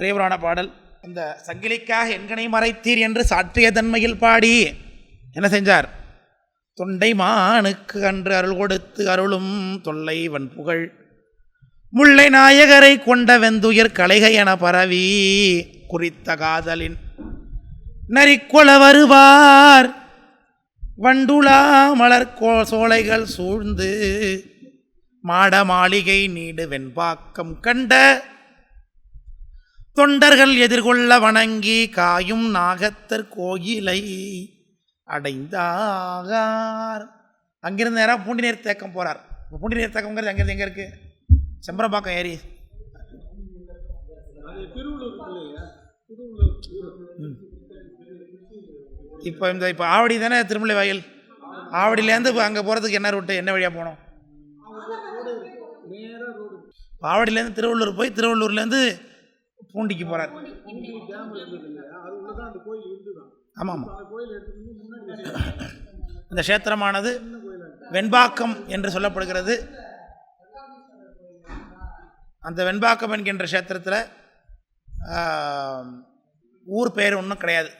பெரியவரான பாடல் இந்த சங்கிலிக்காக எங்கனை மறைத்தீர் என்று சாற்றிய தன்மையில் பாடி. என்ன செஞ்சார்? தொண்டை மானுக்கு அன்று அருள் கொடுத்து அருளும் தொல்லை வன் புகழ் முல்லை நாயகரை கொண்ட வெந்துயர் கலைகை என பரவி குறித்த காதலின் நரிக்கொள வருவார். வண்டுலா மலர் கோ சோலைகள் சூழ்ந்து மாட மாளிகை நீடு வெண்பாக்கம் கண்ட தொண்டர்கள் எதிர்கொள்ள வணங்கி காயும் நாகத்தர் கோயிலை அடைந்தாகார் அங்கிருந்து நேராக பூண்டி நீர் தேக்கம் போகிறார் பூண்டி நீர் தேக்கம்ங்கிறது அங்கிருந்து எங்கே இருக்குது செம்பரம்பாக்கம் ஏரி. இப்போ இந்த இப்போ ஆவடி தானே திருமலை வாயில்? ஆவடியிலேருந்து இப்போ அங்கே போகிறதுக்கு என்ன ரூட்டு என்ன வழியாக போகணும்? ஆவடியிலேருந்து திருவள்ளூர் போய் திருவள்ளூர்லேருந்து பூண்டிக்கு போகிறார் ஆமாம் ஆமாம் இந்த க்ஷேத்திரமானது வெண்பாக்கம் என்று சொல்லப்படுகிறது. அந்த வெண்பாக்கம் என்கின்ற க்ஷேத்திரத்தில் ஊர் பேர் ஒன்றும் கிடையாது.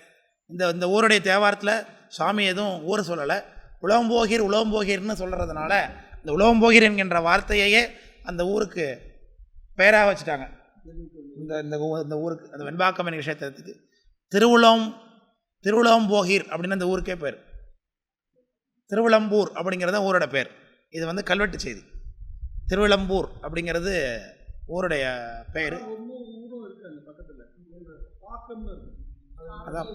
இந்த இந்த ஊருடைய தேவாரத்தில் சாமி எதுவும் ஊர் சொல்லலை. உலகம்போகீர் உலகம்போகீர்னு சொல்கிறதுனால இந்த உலகம்போகீர் என்கின்ற வார்த்தையையே அந்த ஊருக்கு பெயராக வச்சுட்டாங்க. இந்த இந்த இந்த ஊருக்கு அந்த வெண்பாக்கம் என்கிற க்ஷேத்திரத்துக்கு. திருவுளம் திருவுளம்போகீர் அப்படின்னு அந்த ஊருக்கே பேர். திருவிளம்பூர் அப்படிங்கிறது தான் ஊரோட பேர். இது வந்து கல்வெட்டு செய்தி. திருவிளம்பூர் அப்படிங்கிறது ஊருடைய பெயர் அதான்.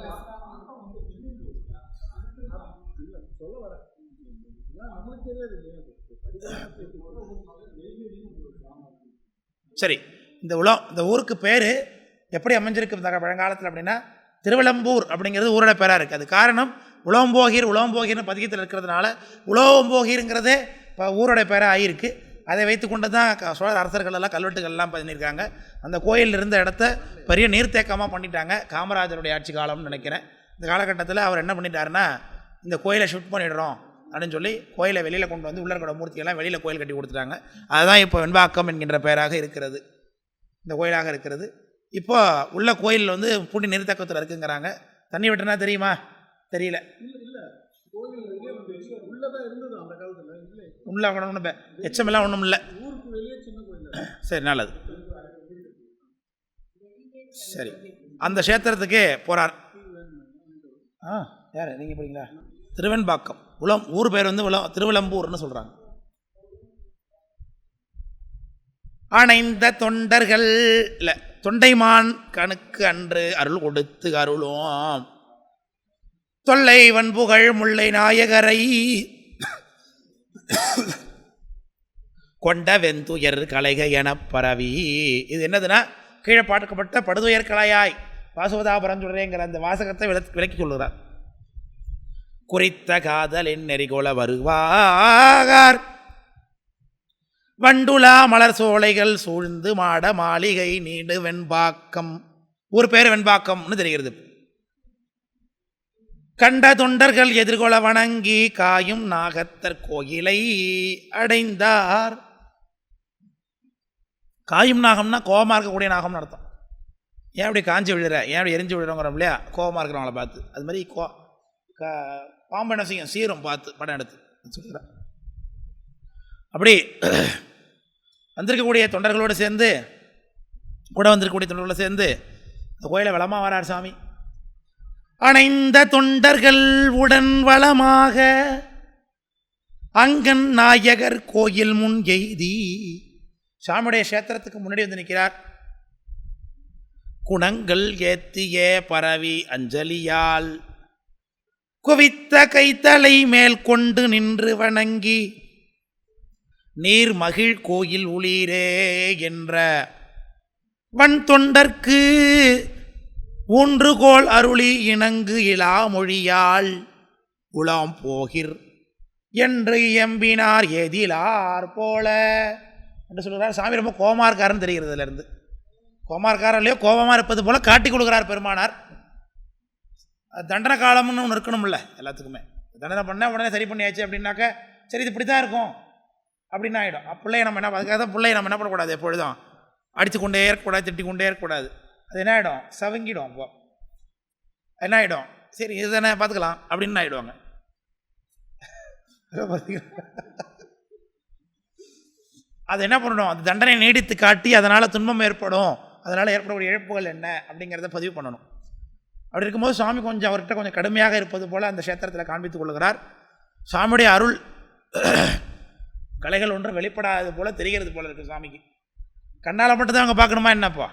சரி. இந்த உலம் இந்த ஊருக்கு பேர் எப்படி அமைஞ்சிருக்கு இந்த பழங்காலத்தில் அப்படின்னா திருவிளம்பூர் அப்படிங்கிறது ஊரோட பேராக இருக்குது அது காரணம் உலவம்போகீர் உலவம்போகீர்னு பதிகத்தில் இருக்கிறதுனால உலவம்போகீருங்கிறதே இப்போ ஊரோட பேராக ஆகியிருக்கு அதை வைத்து கொண்டு தான் சோழர் அரசர்கள் எல்லாம் கல்வெட்டுகள்லாம் பண்ணியிருக்காங்க. அந்த கோயில் இருந்த இடத்த பெரிய நீர்த்தேக்கமாக பண்ணிட்டாங்க காமராஜருடைய ஆட்சி காலம்னு நினைக்கிறேன். இந்த காலகட்டத்தில் அவர் என்ன பண்ணிட்டாருன்னா இந்த கோயிலை ஷிஃப்ட் பண்ணிடுறோம் அப்படின்னு சொல்லி கோயிலை வெளியில் கொண்டு வந்து உள்ளர்களோட மூர்த்தியெல்லாம் வெளியில் கோயில் கட்டி கொடுத்துட்டாங்க. அதுதான் இப்போ வெண்பாக்கம் என்கின்ற பெயராக இருக்கிறது. இந்த கோயிலாக இருக்கிறது. இப்போ உள்ள கோயில் வந்து பூண்டி நிறுத்தக்கத்தில் இருக்குங்கிறாங்க. தண்ணி விட்டுனா தெரியுமா? தெரியல. உள்ள ஒன்றும் எச்சமெல்லாம் ஒன்றும் இல்லை சரி நல்லது. சரி. அந்த க்ஷேத்திரத்துக்கு போகிறார் ஆ யார்? நீங்கள் போறீங்களா? திருவெண்பாக்கம். உளம் ஊர் பேர் வந்து உளம் திருவிளம்பூர்னு சொல்கிறாங்க அணைந்த தொண்டர்கள். இல்லை தொண்டைமான் கணுக்கு அன்று அருள் கொடுத்து அருளும். தொல்லை வன்புகழ் முல்லை நாயகரை. கொண்ட வெந்துயர் கலைக எனப் பரவி. இது என்னதுன்னா கீழே பாட்டுக்கப்பட்ட படுதுயர் கலையாய். வாசுவதாபுரம் சொல்கிறேங்கிற அந்த வாசகத்தை விளக் விளக்கி சொல்கிறார் குறித்த காதலின் நெறிகொள வருவார். வண்டுலா மலர் சோலைகள் சூழ்ந்து மாட மாளிகை நீடு வெண்பாக்கம். ஒரு பேர் வெண்பாக்கம்னு தெரிகிறது. கண்ட தொண்டர்கள் எதிர்கொள வணங்கி காயும் நாகத்தர் கோயிலை அடைந்தார். காயும் நாகம்னா கோபமாக இருக்கக்கூடிய நாகம்னு அர்த்தம். ஏன் அப்படி காஞ்சி விழுற? ஏன் அப்படி எரிஞ்சு விழுறோங்கிறோம் இல்லையா? கோபமாக இருக்கிறவங்கள பார்த்து. அது மாதிரி கோ க பாம்பு என்ன செய்யும்? சீரும் பார்த்து படம் எடுத்து. சொல்கிறேன் அப்படி வந்திருக்கக்கூடிய தொண்டர்களோடு சேர்ந்து கூட வந்திருக்கக்கூடிய தொண்டர்களோடு சேர்ந்து இந்த கோயிலை வளமாக வரார் சாமி. அணைந்த தொண்டர்கள் உடன் வளமாக அங்கன் நாயகர் கோயில் முன் எய்தி சாமியுடைய கஷேத்திரத்துக்கு முன்னாடி வந்து நிற்கிறார். குணங்கள் ஏத்தியே பரவி அஞ்சலியால் குவித்த கைத்தலை மேல் கொண்டு நின்று வணங்கி நீர் மகிழ் கோயில் உளீரே என்ற வன் தொண்டர்க்கு ஊன்றுகோல் அருளி இணங்கு இலா மொழியால் உலாம் போகிர் என்று எம்பினார் எதிலார் போல. என்று சொல்கிறார் சாமி ரொம்ப கோமா இருக்காருன்னு தெரிகிறது இதுலேருந்து கோமா இருக்காரோ இல்லையோ கோபமாக இருப்பது போல காட்டி கொடுக்குறார் பெருமானார். தண்டன தண்டனை காலம்னு ஒன்று இருக்கணும்ல எல்லாத்துக்குமே. தண்டனை பண்ணால் உடனே சரி பண்ணியாச்சு அப்படின்னாக்க சரி இது இப்படி தான் இருக்கும். அப்படின்னு ஆகிடும் பிள்ளைய நம்ம என்ன அதுக்காக தான் பிள்ளைய நம்ம என்ன பண்ணக்கூடாது எப்பொழுதும்? அடித்து கொண்டே இருக்கக்கூடாது திட்டி கொண்டே இருக்கக்கூடாது. அது என்ன ஆகிடும் சவங்கிடும் அப்போ. என்ன ஆகிடும் சரி இது தானே பார்த்துக்கலாம். அப்படின்னு ஆகிடுவாங்க அது என்ன பண்ணணும்? அந்த தண்டனை நீடித்து காட்டி அதனால் துன்பம் ஏற்படும். அதனால் ஏற்படக்கூடிய இழப்புகள் என்ன? அப்படிங்கிறத பதிவு பண்ணணும். அப்படி இருக்கும்போது சுவாமி கொஞ்சம் அவர்கிட்ட கொஞ்சம் கடுமையாக இருப்பது போல் அந்த க்ஷேத்திரத்தில் காண்பித்துக் கொள்கிறார். சுவாமியுடைய அருள் கலைகள் ஒன்றும் வெளிப்படாதது போல் தெரிகிறது போல இருக்குது சாமிக்கு. கண்ணால் மட்டும்தான் அவங்க பார்க்கணுமா என்னப்பா?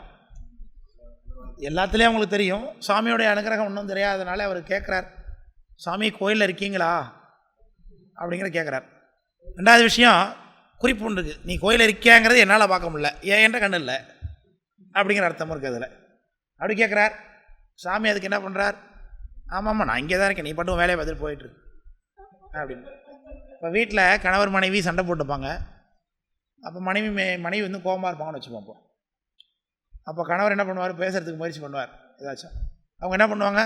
எல்லாத்துலேயும் அவங்களுக்கு தெரியும். சாமியோடைய அனுகிரகம் ஒன்றும் தெரியாதனால அவர் கேட்குறார் சாமி கோயிலில் இருக்கீங்களா? அப்படிங்கிற கேட்குறார் ரெண்டாவது விஷயம் குறிப்பு ஒன்று இருக்குது நீ கோயிலில் இருக்கியாங்கிறது என்னால் பார்க்க முடியல. ஏன் என்ற கண்ணு இல்லை? அப்படிங்கிற அர்த்தமும் இருக்குது அதில். அப்படி கேட்குறார் சாமி அதுக்கு என்ன பண்ணுறார் ஆமாம்மா நான் இங்கே தான் இருக்கேன். நீ மட்டும் வேலையை பார்த்துட்டு போயிட்டுரு அப்படின்னு. இப்போ வீட்டில் கணவர் மனைவி சண்டை போட்டுப்பாங்க. அப்போ மனைவி மே மனைவி வந்து கோபமாக இருப்பாங்கன்னு வச்சுப்போம் அப்போ. அப்போ கணவர் என்ன பண்ணுவார்? பேசுகிறதுக்கு முயற்சி பண்ணுவார். ஏதாச்சும். அவங்க என்ன பண்ணுவாங்க?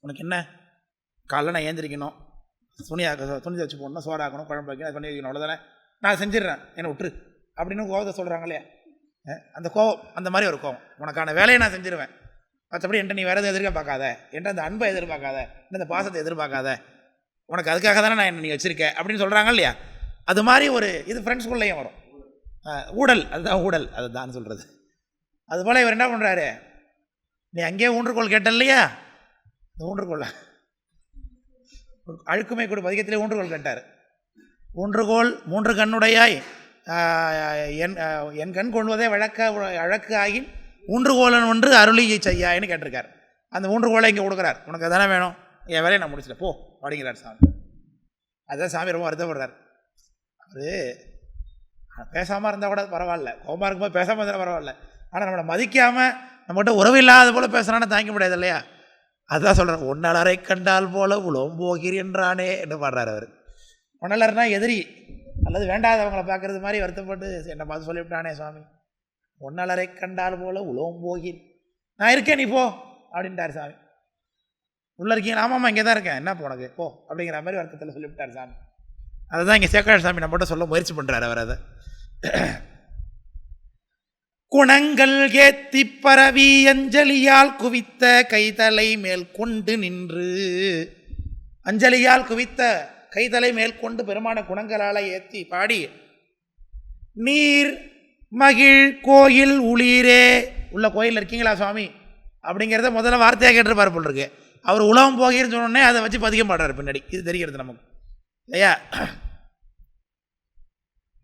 உனக்கு என்ன? காலைல நான் ஏந்திரிக்கணும். துணி ஆக்க துணி தச்சு போடணும் சோறு ஆக்கணும் குழம்பு வைக்கணும் அது பண்ணி வைக்கணும் அவ்வளோதானே நான் செஞ்சிடுறேன். என்னை விட்டுரு. அப்படின்னு கோபத்தை சொல்கிறாங்க இல்லையா? அந்த கோவம் அந்த மாதிரி ஒரு கோவம். உனக்கான வேலையை நான் செஞ்சிருவேன். மற்றபடி என்கிட்ட நீ வேறு எதுவும் எதிர்க்க பார்க்காத. என்கிட்ட அந்த அன்பை எதிர்பார்க்காத. என்கிட்ட அந்த பாசத்தை எதிர்பார்க்காத. உனக்கு அதுக்காக தானே நான் என்ன நீ வச்சுருக்க? அப்படின்னு சொல்கிறாங்க இல்லையா? அது மாதிரி ஒரு இது ஃப்ரெண்ட்ஸ்குள்ளேயும் வரும். ஊடல் அதுதான் ஊடல் அதுதான் சொல்கிறது அதுபோல் இவர் என்ன பண்ணுறாரு நீ அங்கேயே ஊன்றுகோல் கேட்ட இல்லையா? இந்த ஊன்றுகோல்? அழுக்குமை கூட பதிகத்திலே ஊன்றுகோல் கேட்டார். ஊன்றுகோல் மூன்று கண்ணுடையாய் என் என் கண் கொள்வதே வழக்க அழக்கு ஆகின். ஊன்றுகோலன் ஒன்று அருளியை செய்யாயின்னு கேட்டிருக்கார். அந்த ஊன்றுகோலை இங்கே கொடுக்குறார். உனக்கு அதானே வேணும்? என் வேலையை நான் முடிச்சிட்டேன். போ அப்படிங்கிறார் சாமி. அதுதான் சாமி ரொம்ப வருத்தப்படுறார். அது பேசாமல் இருந்தால் கூட பரவாயில்ல. கோபமாக இருக்கும்போது பேசாமல் இருந்தால் பரவாயில்ல. ஆனால் நம்மளை மதிக்காமல் நம்மகிட்ட உறவு இல்லாத போல் பேசுகிறான்னு தாங்க முடியாது இல்லையா? அதுதான் சொல்கிறார் ஒன்னலரை கண்டால் போல உலகம் போகிறேன்றானே என்று பாடுறார் அவர். ஒன்னலர்னா எதிரி அல்லது வேண்டாதவங்களை பார்க்கறது மாதிரி வருத்தப்பட்டு என்னை பார்த்து சொல்லிவிட்டானே சுவாமி ஒன்னலரை கண்டால் போல உலகம் போகிறேன் நான் இருக்கேன் நீ போ அப்படின்ட்டார் சாமி. உள்ளே இருக்கீங்க. ஆமாம் இங்கே தான் இருக்கேன். என்ன போனது போ அப்படிங்கிற மாதிரி வருத்தத்தில் சொல்லிவிட்டார் சாமி. அதை தான் இங்கே சேக்காடு சாமி நம்மகிட்ட சொல்ல முயற்சி பண்ணுறாரு அவர் அதை. குணங்கள் ஏத்தி பரவி அஞ்சலியால் குவித்த கைதலை மேல் கொண்டு நின்று அஞ்சலியால் குவித்த கைதலை மேல் கொண்டு பெருமான குணங்களால் ஏத்தி பாடி நீர் மகிழ் கோயில் உளிரே. உள்ள கோயில் இருக்கீங்களா சுவாமி? அப்படிங்கிறத முதல்ல வார்த்தையாக கேட்டிருப்பார் போல் இருக்கு. அவர் உலகம் போகிறன்னு சொன்னோடனே அதை வச்சு பதிக்க மாட்டார் பின்னாடி. இது தெரிகிறது நமக்கு. இல்லையா?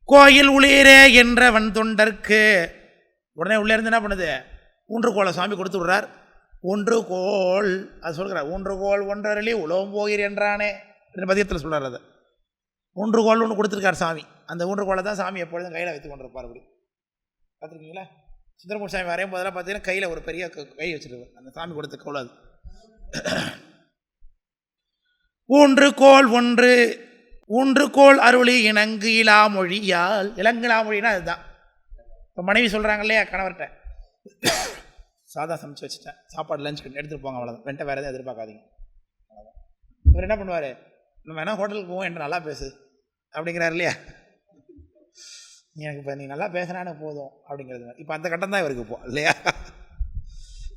கோயில் உளிரே என்றவன் தொண்டர்க்கு. உடனே உள்ளே இருந்து என்ன பண்ணுது? ஊன்று கோலை சாமி கொடுத்து விடுறார். ஒன்று கோல் அது சொல்கிறார் ஒன்று கோல் ஒன்றரளி உலகம் போகிறேன் என்றானே. என்று பதியத்தில் சொல்கிறார் அதை. ஒன்று கோல் ஒன்று கொடுத்துருக்கார் சாமி. அந்த ஊன்று கோலை தான் சாமி எப்பொழுதும் கையில் வைத்து கொண்டிருப்பார் அப்படி. பார்த்துருக்கீங்களா? சுந்தரமூர் சாமி வரையும் போதெல்லாம் பார்த்தீங்கன்னா கையில் ஒரு பெரிய க- கை வச்சுருவார் அந்த சாமி கொடுத்த கோல் அது. ஊன்று கோல் ஒன்று ஊன்று கோல் அருளி இணங்கு இலா மொழியால். இளங்கிலா மொழினா அதுதான். இப்போ மனைவி சொல்கிறாங்க இல்லையா கணவர்கிட்ட. சாதம் சமைச்சு வச்சுட்டேன். சாப்பாடு லஞ்ச் எடுத்துகிட்டு போங்க அவ்வளோதான் வெண்ட வேறு எதுவும் எதிர்பார்க்காதீங்க. இவர் என்ன பண்ணுவார்? நம்ம வேணால் ஹோட்டலுக்கு போவோம் என்று நல்லா பேசு. அப்படிங்கிறார் இல்லையா? எனக்கு இப்போ நீ நல்லா பேசுனானு போதும். அப்படிங்கிறது. இப்போ அந்த கட்டம் தான் இவருக்கு போ இல்லையா?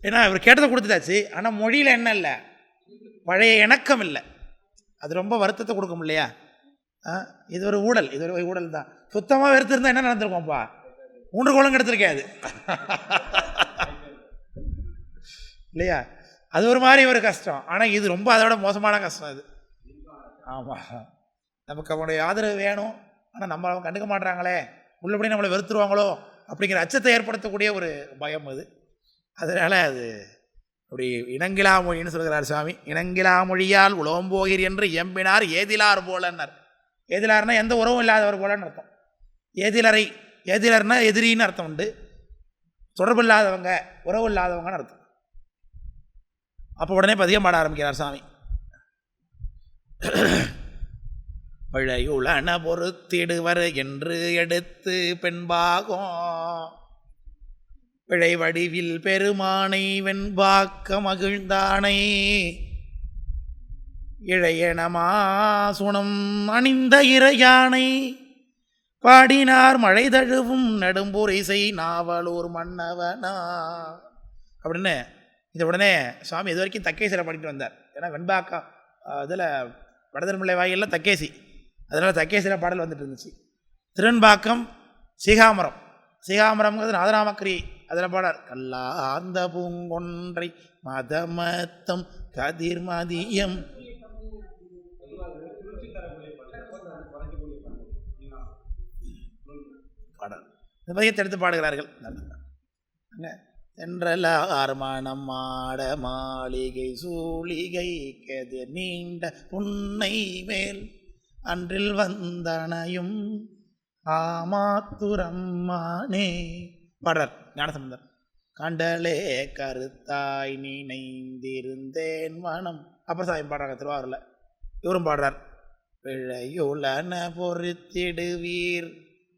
ஏன்னா இவர் கேட்டதை கொடுத்துட்டாச்சு. ஆனால் மொழியில் என்ன இல்லை. பழைய இணக்கம் இல்லை. அது ரொம்ப வருத்தத்தை கொடுக்கும் இல்லையா? ஆ, இது ஒரு ஊழல் இது ஒரு ஊழல் தான். சுத்தமாக வெறுத்திருந்தால் என்ன நடந்திருக்கோம்ப்பா? மூன்று கோலம் எடுத்திருக்காது இல்லையா? அது ஒரு மாதிரி ஒரு கஷ்டம். ஆனால் இது ரொம்ப அதோட மோசமான கஷ்டம் அது. ஆமாம் நமக்கு அவனுடைய ஆதரவு வேணும். ஆனால் நம்ம அவங்க கண்டுக்க மாட்றாங்களே. உள்ளபடி நம்மளை வெறுத்துருவாங்களோ? அப்படிங்கிற அச்சத்தை ஏற்படுத்தக்கூடிய ஒரு பயம் அது. அதனால் அது அப்படி இனங்கிலா மொழின்னு சொல்கிறார் சுவாமி. இனங்கிலா மொழியால் உலகம் போகிறீர் என்று எம்பினார் ஏதிலார் போலன்னார். ஏதிலார்னா எந்த உறவும் இல்லாதவர் போலன்னு அர்த்தம். ஏதிலரை ஏதிலர்னா எதிரின்னு அர்த்தம் உண்டு. தொடர்பு இல்லாதவங்க உறவு இல்லாதவங்கன்னு அர்த்தம். அப்போ உடனே பதியம் பாட ஆரம்பிக்கிறார் சாமி பழையுளன பொறுத்திடுவர் என்று எடுத்து பெண்பாகும். பிழை வடிவில் பெருமானை வெண்பாக்க மகிழ்ந்தானை. இழையணமாசுணம் அணிந்த இறையானை பாடினார் மழை தழுவும் நடும்பூர் இசை நாவலூர் மன்னவனா. அப்படின்னு இது உடனே சுவாமி இது வரைக்கும் தக்கேசியில் பாடிட்டு வந்தார். ஏன்னா வெண்பாக்கா இதில் வடதர்மலை வாயிலில் தக்கேசி. அதனால் தக்கேசியில் பாடல் வந்துட்டு இருந்துச்சு. திருவெண்பாக்கம் சீகாமரம். சீகாமரம்ங்கிறது நாதராமக்கிரி அதில் பாடார் கல்லார்ந்த பூங்கொன்றை மதமத்தம் கதிர்மதியம் பாடல் இந்த மையத்தை எடுத்து பாடுகிறார்கள். தென்றல தென்றலார் மாட மாளிகை சூளிகை கதிர் நீண்ட உன்னை மேல். அன்றில் வந்தனையும் ஆமாத்துரம்மானே. பாடுறார் ஞானசம்பந்தர். கண்டலே கருத்தாய் நினைந்திருந்தேன் மனம் அப்புறம் சாயம் பாடுறாங்க திருவாரூரில். இவரும் பாடுறார் பிழையுளன பொறுத்திடுவீர்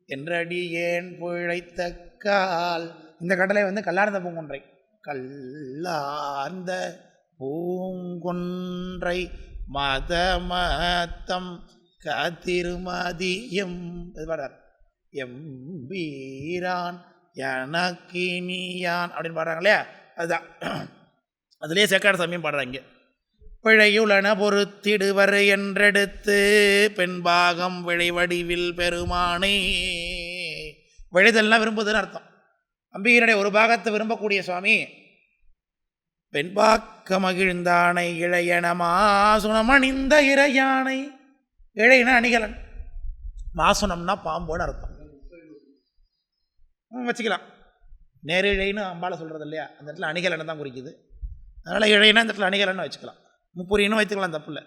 என்றடி ஏன் பிழைத்த கால்? இந்த கடலை வந்து கல்லார்ந்த பூங்கொன்றை கல்லார்ந்த பூங்குன்றை மதமத்தம் காத்திருமதியம். இது பாடுறார் எம்பீரான் எனக்கினியான் அப்படின்னு பாடுறாங்க இல்லையா? அதுதான். அதுலேயே சேக்காடு சாமியும் பாடுறாங்க பிழையுளன பொறுத்திடுவர் என்றெடுத்து பெண்பாகம் விளைவடிவில் பெருமானே. விழைதெல்லாம் விரும்புதுன்னு அர்த்தம். அம்பிகனுடைய ஒரு பாகத்தை விரும்பக்கூடிய சுவாமி பெண்பாக்க மகிழ்ந்தானை இளையன மாசுனமணிந்த இறையானை. இழையின அணிகலன். மாசுனம்னா பாம்போன்னு அர்த்தம். வச்சுக்கலாம். நேரிழைன்னு அம்பால சொல்கிறது இல்லையா? அந்த இடத்துல அணிகலனை தான் குறிக்குது. அதனால் இழைனா இந்த இடத்துல அணிகலன்னு வச்சுக்கலாம். முப்புரின்னு வைத்துக்கலாம் தப்பு இல்லை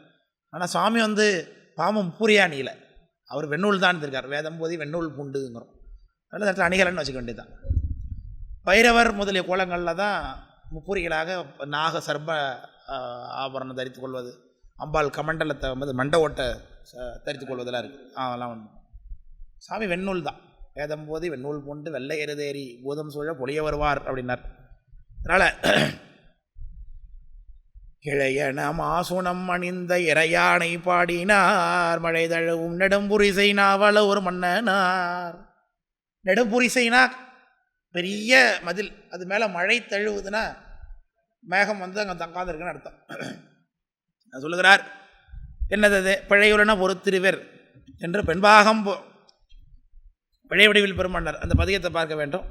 ஆனால் சுவாமி வந்து பாம்பு முப்பூரியா அணியலை அவர் வெண்ணூல் தான் இருக்கார் வேதம் போதி வெண்ணூல் பூண்டுங்கிறோம். அதனால் இந்த இடத்துல அணிகலன்னு வச்சுக்க வேண்டியதுதான். பைரவர் முதலிய கோலங்களில் தான் முப்பூரிகளாக நாக சர்ப ஆபரணம் தரித்து கொள்வது அம்பாள் கமண்டலத்தை வந்து மண்ட ஓட்டை ச- தரித்து கொள்வதெல்லாம் இருக்குது அதெல்லாம் ஒன்று சாமி வெண்ணூல் தான். வேதம் போது வெண்ணூல் பூண்டு வெள்ளை எருதேறி பூதம் சூழ பொழிய வருவார் அப்படின்னார். அதனால் இளையன மாசுணம் அணிந்த இறையானை பாடினார். மழை தழுவும் நெடும்புரிசை நாவல ஒரு மன்னனார். நெடும்புரிசைனா பெரிய மதில். அது மேலே மழை தழுவுதுன்னா மேகம் வந்து அங்கே தங்காதிருக்குன்னு அர்த்தம். சொல்லுகிறார். என்னது அது? பிழையுலன பொறுத்திருவர் என்று பெண்பாகம் போ பிழை வடிவில் அந்த பதிகத்தை பார்க்க வேண்டும்.